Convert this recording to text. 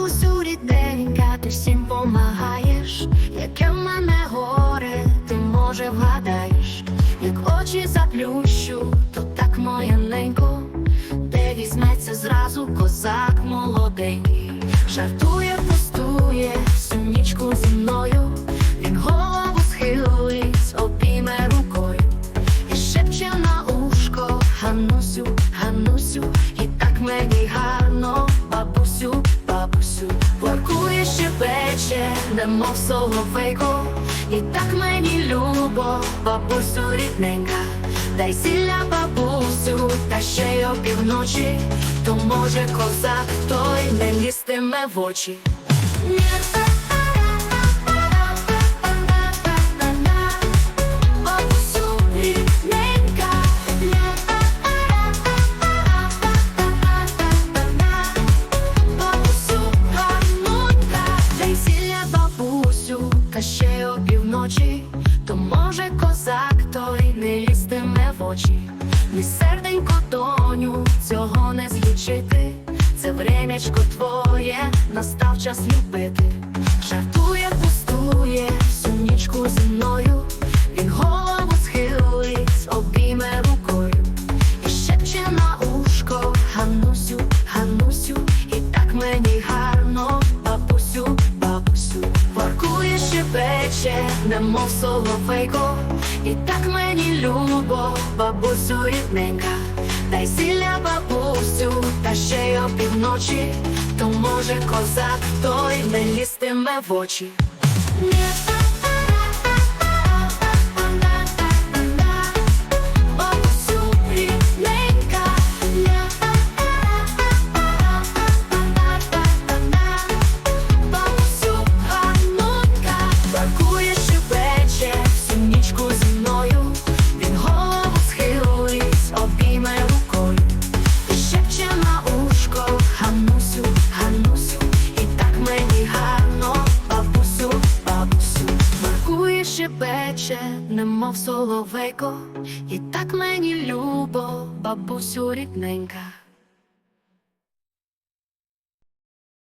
Бабусю рідненька, ти всім помагаєш, яке в мене горе, ти може вгадаєш, як очі заплющу, то так моя ненько, де візьметься зразу козак молодий. жартує, немов соловейко, і так мені любо, бабусю рідненька, дай сілля бабусю, та ще й опівночі, то може козак той не лістиме в очі. Козак той не лізтиме в очі. Ні серденько доню, цього не злічити, це времячко твоє, настав час любити. Жартує, пустує, всю нічку зі мною, він голову схилить, обійме рукою. І шепче на ушко, Ганусю, Ганусю, і так мені гарно, бабусю, бабусю, Воркує щебече, немов соловейко, і так мені любо, бабусю рідненька, дай сіля бабусю, та ще й опівночі, то може козак той не лізтиме в очі. Щебече, немов соловейко, і так мені любо, бабусю рідненька.